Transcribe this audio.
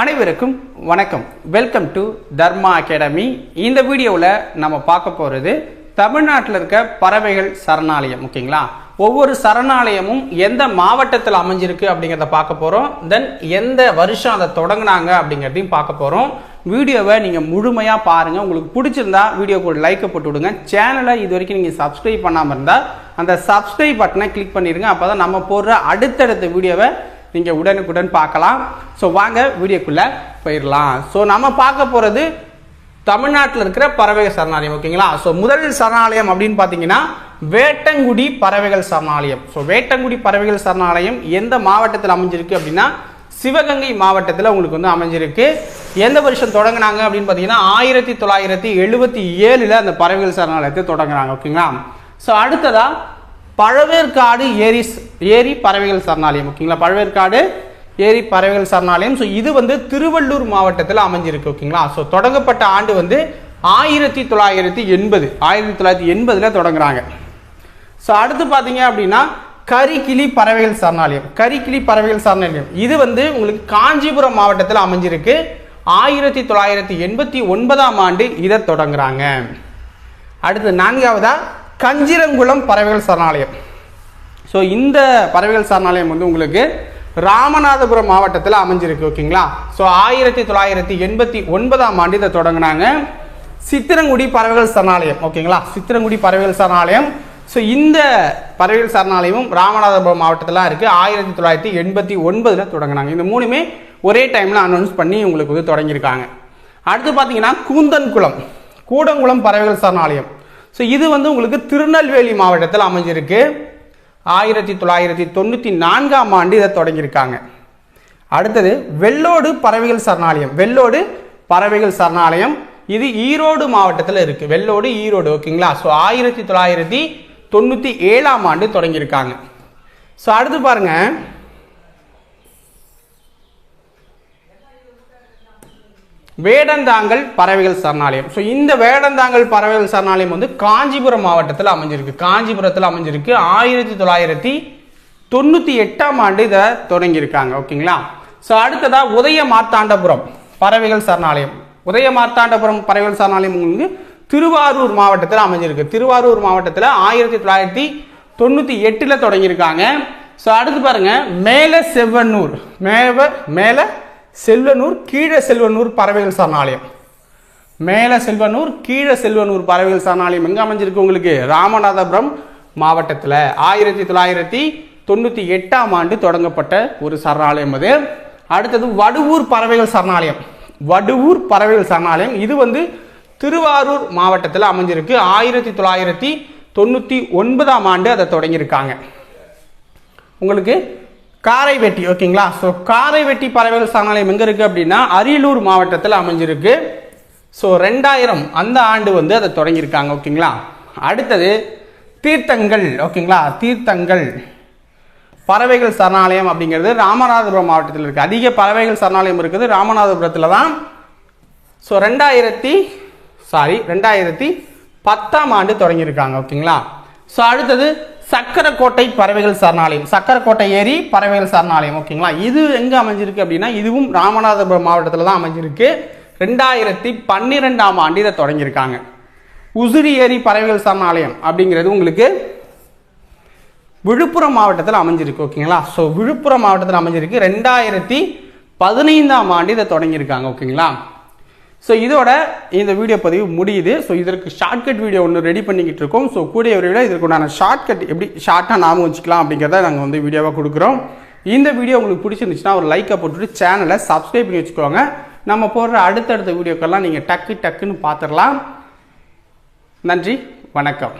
அனைவருக்கும் வணக்கம். Welcome to Dharma academy இந்த வீடியோவில் நம்ம பார்க்க போகிறது தமிழ்நாட்டில் இருக்க பறவைகள் சரணாலயம் ஓகேங்களா? ஒவ்வொரு சரணாலயமும் எந்த மாவட்டத்தில் அமைஞ்சிருக்கு அப்படிங்கிறத பார்க்க போகிறோம் தென் எந்த வருஷம் அதை தொடங்கினாங்க அப்படிங்கிறதையும் பார்க்க போகிறோம் வீடியோவை நீங்கள் முழுமையாக பாருங்கள் உங்களுக்கு பிடிச்சிருந்தா வீடியோக்கு ஒரு லைக்கை போட்டு விடுங்க. சேனலை இது வரைக்கும் நீங்கள் சப்ஸ்கிரைப் பண்ணாமல் இருந்தால் அந்த சப்ஸ்கிரைப் பட்டனை கிளிக் பண்ணிடுங்க அப்போ தான் நம்ம போடுற அடுத்தடுத்த வீடியோவை நீங்கள் உடனுக்குடன் பார்க்கலாம். ஸோ வாங்க வீடியோக்குள்ளே போயிடலாம் ஸோ நம்ம பார்க்க போகிறது தமிழ்நாட்டில் இருக்கிற பறவைகள் சரணாலயம் ஓகேங்களா ஸோ முதல் சரணாலயம் அப்படின்னு பார்த்தீங்கன்னா வேட்டங்குடி பறவைகள் சரணாலயம். ஸோ வேட்டங்குடி பறவைகள் சரணாலயம் எந்த மாவட்டத்தில் அமைஞ்சிருக்கு அப்படின்னா சிவகங்கை மாவட்டத்தில் உங்களுக்கு வந்து அமைஞ்சிருக்கு. எந்த வருஷம் தொடங்கினாங்க அப்படின்னு பார்த்தீங்கன்னா ஆயிரத்தி தொள்ளாயிரத்தி எழுபத்தி ஏழில் அந்த பறவைகள் சரணாலயத்தை தொடங்குறாங்க ஓகேங்களா ஸோ அடுத்ததாக பழவேற்காடு ஏரி ஏரி பறவைகள் சரணாலயம் ஓகேங்களா? பழவேற்காடு ஏரி பறவைகள் சரணாலயம். ஸோ இது வந்து திருவள்ளூர் மாவட்டத்தில் அமைஞ்சிருக்கு ஓகேங்களா? ஸோ தொடங்கப்பட்ட ஆண்டு வந்து ஆயிரத்தி தொள்ளாயிரத்தி எண்பது ஆயிரத்தி தொள்ளாயிரத்தி எண்பதில் தொடங்குறாங்க. ஸோ அடுத்து பார்த்தீங்க அப்படின்னா கரிக்கிளி பறவைகள் சரணாலயம் கரிக்கிளி பறவைகள் சரணாலயம். இது வந்து உங்களுக்கு காஞ்சிபுரம் மாவட்டத்தில் அமைஞ்சிருக்கு. ஆயிரத்தி தொள்ளாயிரத்தி எண்பத்தி ஒன்பதாம் ஆண்டு இதை தொடங்குறாங்க. அடுத்து நான்காவதா? கஞ்சிரங்குளம் பறவைகள் சரணாலயம். ஸோ இந்த பறவைகள் சரணாலயம் வந்து உங்களுக்கு ராமநாதபுரம் மாவட்டத்தில் அமைஞ்சிருக்கு ஓகேங்களா? ஸோ ஆயிரத்தி தொள்ளாயிரத்தி எண்பத்தி ஒன்பதாம் ஆண்டு இதை தொடங்கினாங்க. சித்திரங்குடி பறவைகள் சரணாலயம் ஓகேங்களா? சித்திரங்குடி பறவைகள் சரணாலயம். ஸோ இந்த பறவைகள் சரணாலயமும் ராமநாதபுரம் மாவட்டத்தில் இருக்குது ஆயிரத்தி தொள்ளாயிரத்தி எண்பத்தி ஒன்பதில் தொடங்கினாங்க. இந்த மூணுமே ஒரே டைமில் அனௌன்ஸ் பண்ணி உங்களுக்கு வந்து தொடங்கியிருக்காங்க. அடுத்து பார்த்தீங்கன்னா கூந்தன்குளம். கூடங்குளம் பறவைகள் சரணாலயம். ஸோ இது வந்து உங்களுக்கு திருநெல்வேலி மாவட்டத்தில் அமைஞ்சிருக்கு. ஆயிரத்தி தொள்ளாயிரத்தி தொண்ணூற்றி நான்காம் ஆண்டு இதை தொடங்கியிருக்காங்க. அடுத்தது வெள்ளோடு பறவைகள் சரணாலயம். வெள்ளோடு பறவைகள் சரணாலயம். இது ஈரோடு மாவட்டத்தில் இருக்கு. வெள்ளோடு ஈரோடு ஓகேங்களா? ஸோ ஆயிரத்தி தொள்ளாயிரத்தி தொண்ணூற்றி ஏழாம் ஆண்டு தொடங்கியிருக்காங்க. ஸோ அடுத்து பாருங்க. வேடந்தாங்கல் பறவைகள் சரணாலயம். ஸோ இந்த வேடந்தாங்கல் பறவைகள் சரணாலயம் வந்து காஞ்சிபுரம் மாவட்டத்தில் அமைஞ்சிருக்கு. காஞ்சிபுரத்தில் அமைஞ்சிருக்கு. ஆயிரத்தி தொள்ளாயிரத்தி தொண்ணூற்றி எட்டாம் ஆண்டு இதை தொடங்கியிருக்காங்க. ஓகேங்களா? ஸோ அடுத்ததாக உதய மார்த்தாண்டபுரம் பறவைகள் சரணாலயம். உதய மார்த்தாண்டபுரம் பறவைகள் சரணாலயம் உங்களுக்கு திருவாரூர் மாவட்டத்தில் அமைஞ்சிருக்கு. திருவாரூர் மாவட்டத்தில் ஆயிரத்தி தொள்ளாயிரத்தி தொண்ணூற்றி எட்டில் தொடங்கியிருக்காங்க. ஸோ அடுத்து பாருங்க. மேல செவ்வனூர் மேவ மேலே செல்வனூர் கீழே செல்வனூர் பறவைகள் சரணாலயம். மேல செல்வனூர் கீழே செல்வனூர் பறவைகள் சரணாலயம் எங்கே அமைஞ்சிருக்கு உங்களுக்கு? ராமநாதபுரம் மாவட்டத்தில். ஆயிரத்தி தொள்ளாயிரத்தி தொண்ணூற்றி எட்டாம் ஆண்டு தொடங்கப்பட்ட ஒரு சரணாலயம் அது. அடுத்தது வடுவூர் பறவைகள் சரணாலயம். வடுவூர் பறவைகள் சரணாலயம். இது வந்து திருவாரூர் மாவட்டத்தில் அமைஞ்சிருக்கு. ஆயிரத்தி தொள்ளாயிரத்தி தொண்ணூற்றி ஒன்பதாம் ஆண்டு அதை தொடங்கியிருக்காங்க. உங்களுக்கு காரை வெட்டி ஓகேங்களா? ஸோ காரை வெட்டி பறவைகள் சரணாலயம் எங்கே இருக்குது அப்படின்னா அரியலூர் மாவட்டத்தில் அமைஞ்சிருக்கு. ஸோ ரெண்டாயிரம் அந்த ஆண்டு வந்து அதை தொடங்கியிருக்காங்க ஓகேங்களா? அடுத்தது தீர்த்தங்கள் ஓகேங்களா? தீர்த்தங்கள். பறவைகள் சரணாலயம் அப்படிங்கிறது ராமநாதபுரம் மாவட்டத்தில் இருக்குது அதிக பறவைகள் சரணாலயம் இருக்குது ராமநாதபுரத்தில் தான். ஸோ ரெண்டாயிரத்தி சாரி ரெண்டாயிரத்தி பத்தாம் ஆண்டு தொடங்கியிருக்காங்க ஓகேங்களா? ஸோ அடுத்தது சக்கரக்கோட்டை பறவைகள் சரணாலயம். சக்கரக்கோட்டை ஏரி பறவைகள் சரணாலயம். ஓகேங்களா? இது எங்கே அமைஞ்சிருக்கு அப்படின்னா இதுவும் ராமநாதபுரம் மாவட்டத்தில் தான் அமைஞ்சிருக்கு. ரெண்டாயிரத்தி பன்னிரெண்டாம் ஆண்டு இதை தொடங்கியிருக்காங்க. உசிறி ஏரி பறவைகள் சரணாலயம் அப்படிங்கிறது உங்களுக்கு விழுப்புரம் மாவட்டத்தில் அமைஞ்சிருக்கு. ஓகேங்களா? ஸோ விழுப்புரம் மாவட்டத்தில் அமைஞ்சிருக்கு. ரெண்டாயிரத்தி பதினைந்தாம் ஆண்டு இதை தொடங்கியிருக்காங்க. ஓகேங்களா? ஸோ இதோட இந்த வீடியோ பதிவு முடியுது. ஸோ இதற்கு ஷார்ட்கட் வீடியோ ஒன்று ரெடி பண்ணிக்கிட்டு இருக்கோம். ஸோ கூடிய விரைவில் இதற்கு உண்டான ஷார்ட்கட் எப்படி ஷார்ட்டாக நாம வச்சுக்கலாம் அப்படிங்கிறத நாங்கள் வந்து வீடியோவாக கொடுக்குறோம். இந்த வீடியோ உங்களுக்கு பிடிச்சிருந்துச்சுன்னா ஒரு லைக்கை போட்டுட்டு சேனலை சப்ஸ்கிரைப் பண்ணி வச்சுக்கோங்க. நம்ம போடுற அடுத்தடுத்த வீடியோக்கெல்லாம் நீங்கள் டக்கு டக்குன்னு பார்த்துடலாம் நன்றி. வணக்கம்.